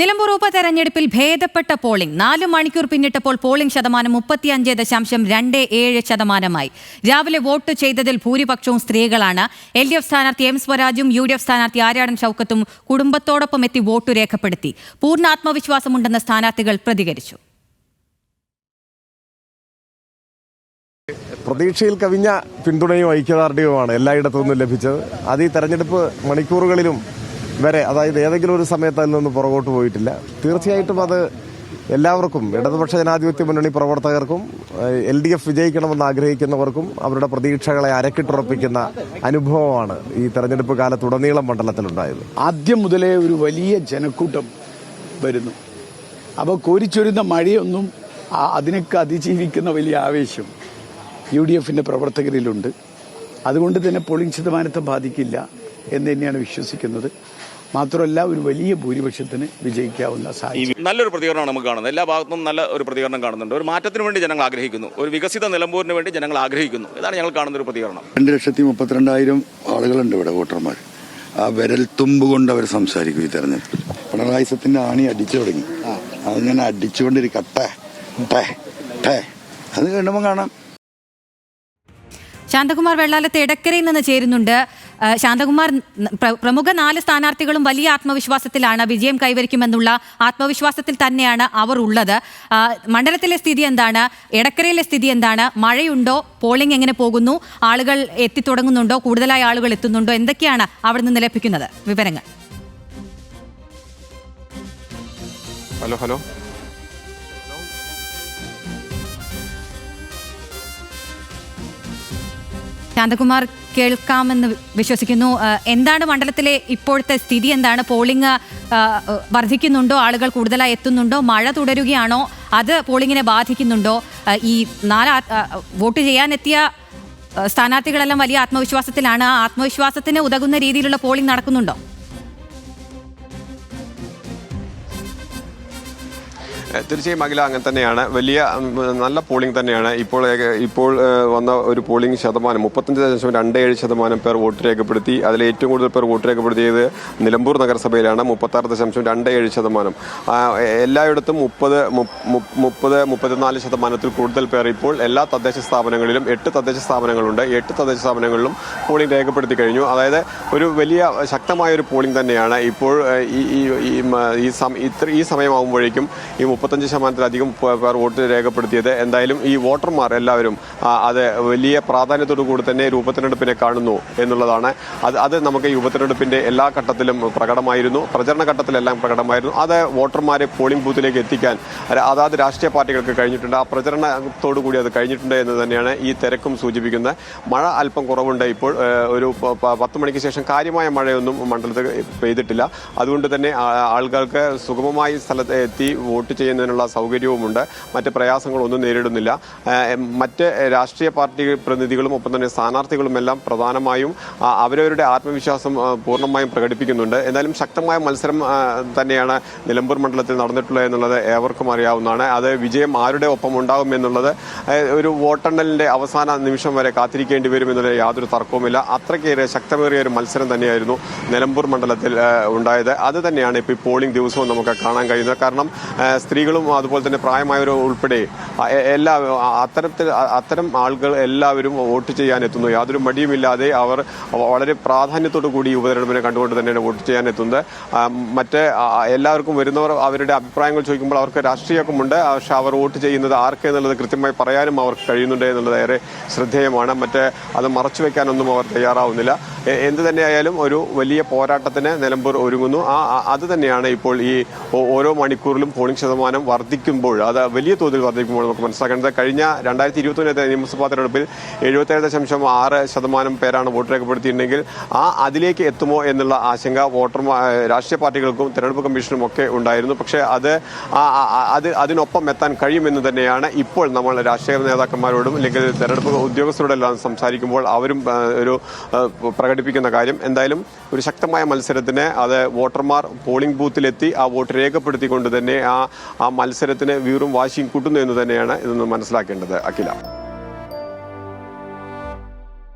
നിലമ്പൂർ ഉപതെരഞ്ഞെടുപ്പിൽ ഭേദപ്പെട്ട പോളിംഗ് നാല് മണിക്കൂർ പിന്നിട്ടപ്പോൾ പോളിംഗ് ശതമാനം മുപ്പത്തിയഞ്ച് ദശാംശം രണ്ട് ഏഴ് ശതമാനമായി. രാവിലെ വോട്ട് ചെയ്തതിൽ ഭൂരിപക്ഷവും സ്ത്രീകളാണ്. എൽ ഡി എഫ് സ്ഥാനാർത്ഥി എം സ്വരാജും യു ഡി എഫ് സ്ഥാനാർത്ഥി ആര്യാടൻ ഷൌക്കത്തും കുടുംബത്തോടൊപ്പം എത്തി വോട്ട് രേഖപ്പെടുത്തി. പൂർണ ആത്മവിശ്വാസമുണ്ടെന്ന് സ്ഥാനാർത്ഥികൾ പ്രതികരിച്ചു. പ്രതീക്ഷയിൽ കവിഞ്ഞ പിന്തുണയും ഐക്യദാർഢ്യവുമാണ് എല്ലായിടത്തു നിന്നും ലഭിച്ചത്. അത് ഈ തെരഞ്ഞെടുപ്പ് മണിക്കൂറുകളിലും വരെ അതായത് ഏതെങ്കിലും ഒരു സമയത്ത് അതിൽ നിന്ന് പുറകോട്ട് പോയിട്ടില്ല. തീർച്ചയായിട്ടും അത് എല്ലാവർക്കും ഇടതുപക്ഷ ജനാധിപത്യ മുന്നണി പ്രവർത്തകർക്കും എൽ ഡി എഫ് വിജയിക്കണമെന്ന് ആഗ്രഹിക്കുന്നവർക്കും അവരുടെ പ്രതീക്ഷകളെ അരക്കിട്ടുറപ്പിക്കുന്ന അനുഭവമാണ് ഈ തെരഞ്ഞെടുപ്പ് കാലത്തുടനീളം മണ്ഡലത്തിലുണ്ടായത്. ആദ്യം മുതലേ ഒരു വലിയ ജനക്കൂട്ടം വരുന്നു. അപ്പോൾ കോരിച്ചൊരുന്ന മഴയൊന്നും അതിനൊക്കെ അതിജീവിക്കുന്ന വലിയ ആവേശം യു ഡി എഫിന്റെ പ്രവർത്തകരിലുണ്ട്. അതുകൊണ്ട് തന്നെ പോളിംഗ് ശതമാനത്തെ ബാധിക്കില്ല. എന്ന് തന്നെയാണ് വിശ്വസിക്കുന്നത്. മാത്രമല്ല ഒരു വലിയ ഭൂരിപക്ഷത്തിന് വിജയിക്കാവുന്ന സാഹചര്യം. നല്ലൊരു പ്രതികരണമാണ് നമുക്ക് കാണുന്നത്. എല്ലാ ഭാഗത്തും നല്ല ഒരു പ്രതികരണം കാണുന്നുണ്ട്. ഒരു മാറ്റത്തിന് വേണ്ടി ജനങ്ങൾ ആഗ്രഹിക്കുന്നു. ഒരു വികസിത നിലമ്പൂരിന് വേണ്ടി ജനങ്ങൾ ആഗ്രഹിക്കുന്നു. ഇതാണ് ഞങ്ങൾ കാണുന്ന ഒരു പ്രതികരണം. രണ്ട് ലക്ഷത്തി മുപ്പത്തിരണ്ടായിരം ആളുകളുണ്ട് ഇവിടെ വോട്ടർമാർ. ആ വിരൽ തുമ്പ് കൊണ്ട് അവർ സംസാരിക്കും ഈ തെരഞ്ഞെടുപ്പിൽ. പിണറായി സത്തിന്റെ ആണി അടിച്ചു തുടങ്ങി. അതിങ്ങനെ അടിച്ചുകൊണ്ടിരിക്കട്ടെ അത് കണ്ടുമ്പോൾ കാണാം. ശാന്തകുമാർ വെള്ളാലത്ത് ഇടക്കരയിൽ നിന്ന് ചേരുന്നുണ്ട്. ശാന്തകുമാർ പ്രമുഖ നാല് സ്ഥാനാർത്ഥികളും വലിയ ആത്മവിശ്വാസത്തിലാണ്. വിജയം കൈവരിക്കുമെന്നുള്ള ആത്മവിശ്വാസത്തിൽ തന്നെയാണ് അവർ ഉള്ളത്. മണ്ഡലത്തിലെ സ്ഥിതി എന്താണ്? ഇടക്കരയിലെ സ്ഥിതി എന്താണ്? മഴയുണ്ടോ? പോളിംഗ് എങ്ങനെ പോകുന്നു? ആളുകൾ എത്തിത്തുടങ്ങുന്നുണ്ടോ? കൂടുതലായി ആളുകൾ എത്തുന്നുണ്ടോ? എന്തൊക്കെയാണ് അവിടെ നിന്ന് ലഭിക്കുന്നത് വിവരങ്ങൾ. Hello hello. ശാന്തകുമാർ കേൾക്കാമെന്ന് വിശ്വസിക്കുന്നു. എന്താണ് മണ്ഡലത്തിലെ ഇപ്പോഴത്തെ സ്ഥിതി? എന്താണ് പോളിംഗ് വർദ്ധിക്കുന്നുണ്ടോ? ആളുകൾ കൂടുതലായി എത്തുന്നുണ്ടോ? മഴ തുടരുകയാണോ? അത് പോളിങ്ങിനെ ബാധിക്കുന്നുണ്ടോ? ഈ നാല് വോട്ട് ചെയ്യാനെത്തിയ സ്ഥാനാർത്ഥികളെല്ലാം വലിയ ആത്മവിശ്വാസത്തിലാണ്. ആ ആത്മവിശ്വാസത്തിന് ഉതകുന്ന രീതിയിലുള്ള പോളിംഗ് നടക്കുന്നുണ്ടോ? തീർച്ചയായും അഖില അങ്ങനെ തന്നെയാണ്. വലിയ നല്ല പോളിംഗ് തന്നെയാണ്. ഇപ്പോൾ ഇപ്പോൾ വന്ന ഒരു പോളിംഗ് ശതമാനം മുപ്പത്തഞ്ച് ദശാംശം രണ്ട് ഏഴ് ശതമാനം പേർ വോട്ട് രേഖപ്പെടുത്തി. അതിൽ ഏറ്റവും കൂടുതൽ പേർ വോട്ട് രേഖപ്പെടുത്തിയത് നിലമ്പൂർ നഗരസഭയിലാണ്. മുപ്പത്താറ് ദശാംശം രണ്ട് ഏഴ് ശതമാനം. എല്ലായിടത്തും മുപ്പത് മുപ്പത് മുപ്പത്തിനാല് ശതമാനത്തിൽ കൂടുതൽ പേർ ഇപ്പോൾ എല്ലാ തദ്ദേശ സ്ഥാപനങ്ങളിലും എട്ട് തദ്ദേശ സ്ഥാപനങ്ങളുണ്ട്. എട്ട് തദ്ദേശ സ്ഥാപനങ്ങളിലും പോളിംഗ് രേഖപ്പെടുത്തി കഴിഞ്ഞു. അതായത് ഒരു വലിയ ശക്തമായ ഒരു പോളിംഗ് തന്നെയാണ്. ഇപ്പോൾ ഈ ഈ സമയമാകുമ്പോഴേക്കും ഈ മുപ്പത്തഞ്ച് ശതമാനത്തിലധികം പേർ വോട്ട് രേഖപ്പെടുത്തിയത്. എന്തായാലും ഈ വോട്ടർമാർ എല്ലാവരും അത് വലിയ പ്രാധാന്യത്തോടു കൂടി തന്നെ ഈ ഉപതെരഞ്ഞെടുപ്പിനെ കാണുന്നു എന്നുള്ളതാണ്. അത് അത് നമുക്ക് ഈ ഉപതെരഞ്ഞെടുപ്പിന്റെ എല്ലാ ഘട്ടത്തിലും പ്രകടമായിരുന്നു. പ്രചരണ ഘട്ടത്തിലെല്ലാം പ്രകടമായിരുന്നു. അത് വോട്ടർമാരെ പോളിംഗ് ബൂത്തിലേക്ക് എത്തിക്കാൻ അതാത് രാഷ്ട്രീയ പാർട്ടികൾക്ക് കഴിഞ്ഞിട്ടുണ്ട്. ആ പ്രചരണത്തോടു കൂടി അത് കഴിഞ്ഞിട്ടുണ്ട് എന്ന് തന്നെയാണ് ഈ തിരക്കും സൂചിപ്പിക്കുന്നത്. മഴ അല്പം കുറവുണ്ട് ഇപ്പോൾ ഒരു പത്ത് മണിക്ക് ശേഷം കാര്യമായ മഴയൊന്നും മണ്ഡലത്തിൽ പെയ്തിട്ടില്ല. അതുകൊണ്ട് തന്നെ ആളുകൾക്ക് സുഗമമായി സ്ഥലത്ത് എത്തി വോട്ട് ചെയ്യുന്നതിനുള്ള സൗകര്യവുമുണ്ട്. മറ്റ് പ്രയാസങ്ങളൊന്നും നേരിടുന്നില്ല. മറ്റ് രാഷ്ട്രീയ പാർട്ടി പ്രതിനിധികളും ഒപ്പം തന്നെ സ്ഥാനാർത്ഥികളും എല്ലാം പ്രധാനമായും അവരവരുടെ ആത്മവിശ്വാസം പൂർണമായും പ്രകടിപ്പിക്കുന്നുണ്ട്. എന്നാലും ശക്തമായ മത്സരം തന്നെയാണ് നിലമ്പൂർ മണ്ഡലത്തിൽ നടന്നിട്ടുള്ളത് എന്നുള്ളത് ഏവർക്കും അറിയാവുന്നതാണ്. അത് വിജയം ആരുടെ ഒപ്പം ഉണ്ടാകും എന്നുള്ളത് ഒരു വോട്ടെണ്ണലിന്റെ അവസാന നിമിഷം വരെ കാത്തിരിക്കേണ്ടി വരും എന്നുള്ള യാതൊരു തർക്കവുമില്ല. അത്രയ്ക്കേറെ ശക്തമേറിയ ഒരു മത്സരം തന്നെയായിരുന്നു നിലമ്പൂർ മണ്ഡലത്തിൽ ഉണ്ടായത്. അത് തന്നെയാണ് ഇപ്പോൾ പോളിംഗ് ദിവസവും നമുക്ക് കാണാൻ കഴിയുന്നത്. കാരണം ഏഹ്, സ്ത്രീകളും അതുപോലെ തന്നെ പ്രായമായവരും ഉൾപ്പെടെ എല്ലാ അത്തരത്തിൽ അത്തരം ആളുകൾ എല്ലാവരും വോട്ട് ചെയ്യാൻ എത്തുന്നു യാതൊരു മടിയുമില്ലാതെ അവർ വളരെ പ്രാധാന്യത്തോടു കൂടി ഈ ഉപതെരഞ്ഞെടുപ്പിനെ കണ്ടുകൊണ്ട് തന്നെയാണ് വോട്ട് ചെയ്യാൻ എത്തുന്നത് മറ്റ് എല്ലാവർക്കും വരുന്നവർ അവരുടെ അഭിപ്രായങ്ങൾ ചോദിക്കുമ്പോൾ അവർക്ക് രാഷ്ട്രീയക്കുമുണ്ട്. പക്ഷെ അവർ വോട്ട് ചെയ്യുന്നത് ആർക്ക് എന്നുള്ളത് കൃത്യമായി പറയാനും അവർക്ക് കഴിയുന്നുണ്ട് എന്നുള്ളത് ഏറെ ശ്രദ്ധേയമാണ്. മറ്റേ അത് മറച്ചു വെക്കാനൊന്നും അവർ തയ്യാറാവുന്നില്ല. എന്ത് തന്നെയായാലും ഒരു വലിയ പോരാട്ടത്തിന് നിലമ്പൂർ ഒരുങ്ങുന്നു. ആ അത് തന്നെയാണ് ഇപ്പോൾ ഈ ഓരോ മണിക്കൂറിലും പോളിംഗ് ശതമാനം വർദ്ധിക്കുമ്പോൾ അത് വലിയ തോതിൽ വർദ്ധിക്കുമ്പോൾ നമുക്ക് മനസ്സിലാക്കേണ്ടത് കഴിഞ്ഞ രണ്ടായിരത്തി ഇരുപത്തൊന്നിലെ നിയമസഭാ തെരഞ്ഞെടുപ്പിൽ എഴുപത്തേഴ് ദശാംശം ആറ് ശതമാനം പേരാണ് വോട്ട് രേഖപ്പെടുത്തിയിട്ടുണ്ടെങ്കിൽ ആ അതിലേക്ക് എത്തുമോ എന്നുള്ള ആശങ്ക വോട്ടർമാർ രാഷ്ട്രീയ പാർട്ടികൾക്കും തെരഞ്ഞെടുപ്പ് കമ്മീഷനും ഒക്കെ ഉണ്ടായിരുന്നു. പക്ഷേ അത് അത് അതിനൊപ്പം എത്താൻ കഴിയുമെന്ന് തന്നെയാണ് ഇപ്പോൾ നമ്മൾ രാഷ്ട്രീയ നേതാക്കന്മാരോടും അല്ലെങ്കിൽ തെരഞ്ഞെടുപ്പ് ഉദ്യോഗസ്ഥരോടെല്ലാം സംസാരിക്കുമ്പോൾ അവരും ഒരു ആ, പ്രകടിപ്പിക്കുന്ന കാര്യം. എന്തായാലും ഒരു ശക്തമായ മത്സരത്തിന് അത് വോട്ടർമാർ പോളിംഗ് ബൂത്തിലെത്തി ആ വോട്ട് രേഖപ്പെടുത്തിക്കൊണ്ട് തന്നെ ആ ആ മത്സരത്തിന് വീറും വാശിയും കൂട്ടുന്നു എന്ന് തന്നെയാണ് ഇതൊന്ന് മനസ്സിലാക്കേണ്ടത് അഖില.